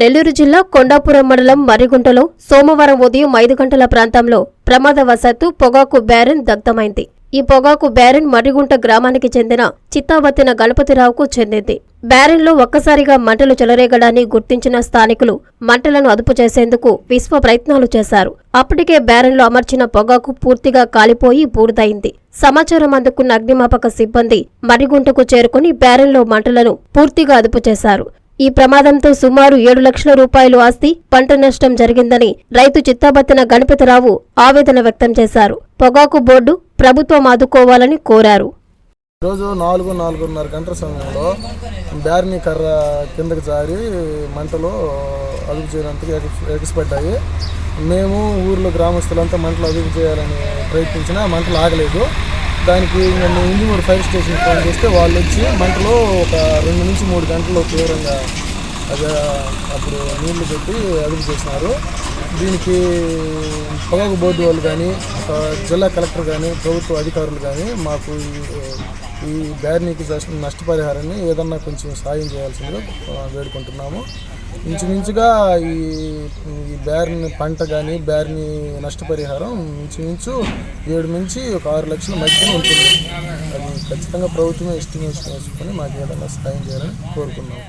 నెల్లూరు జిల్లా కొండాపురం మండలం మర్రిగుంటలో సోమవారం ఉదయం ఐదు గంటల ప్రాంతంలో ప్రమాదవశాత్తు పొగాకు బ్యారెన్ దగ్ధమైంది. ఈ పొగాకు బ్యారెన్ మర్రిగుంట గ్రామానికి చెందిన చిత్తావతిన గణపతిరావుకు చెందింది. బ్యారెన్లో ఒక్కసారిగా మంటలు చెలరేగడాన్ని గుర్తించిన స్థానికులు మంటలను అదుపు చేసేందుకు విశ్వ ప్రయత్నాలు చేశారు. అప్పటికే బ్యారెన్లో అమర్చిన పొగాకు పూర్తిగా కాలిపోయి బూడిదైంది. సమాచారం అందుకున్న అగ్నిమాపక సిబ్బంది మర్రిగుంటకు చేరుకుని బ్యారెన్లో మంటలను పూర్తిగా అదుపు చేశారు. ఈ ప్రమాదంతో సుమారు ఏడు లక్షల రూపాయలు ఆస్తి పంట నష్టం జరిగిందని రైతు చిత్తాబత్తిన గణపతిరావు ఆవేదన వ్యక్తం చేశారు. పొగాకు బోర్డు ప్రభుత్వం ఆదుకోవాలని కోరారు. రోజు నాలుగు నాలుగున్నర గంటల సమయంలో బ్యారిని కర్ర కిందకి జారి మంటలు అదుపు చేయడానికి ఎగసి- ఎగసిపడ్డాయి. మేము ఊర్లో గ్రామస్తులంతా మంటలు అదుపు చేయాలని ప్రయత్నించినా మంటలు ఆగలేదు. దానికి నన్ను ఇంజిమూడు ఫైర్ స్టేషన్ ఫోన్ చేస్తే వాళ్ళు వచ్చి మంటలో ఒక రెండు నుంచి మూడు గంటలు తీవ్రంగా అది అప్పుడు నీళ్ళు పెట్టి అదుపు చేసినారు. దీనికి పొగాకు బోర్డు వాళ్ళు కానీ జిల్లా కలెక్టర్ కానీ ప్రభుత్వ అధికారులు కానీ మాకు ఈ- బ్యారినీకి నష్టపరిహారాన్ని ఏదన్నా కొంచెం సాయం చేయాల్సిందిగా వేడుకుంటున్నాము ఇంచుమించుగా ఈ ఈ బేర్ని పంట కానీ బేర్ని నష్టపరిహారం ఇంచుమించు ఏడు నుంచి ఒక ఆరు లక్షల మధ్యన ఉంటుంది. అది ఖచ్చితంగా ప్రభుత్వమే ఎస్టిమేషన్ వేసుకొని మాకు ఏదైనా సహాయం చేయాలని కోరుకున్నాం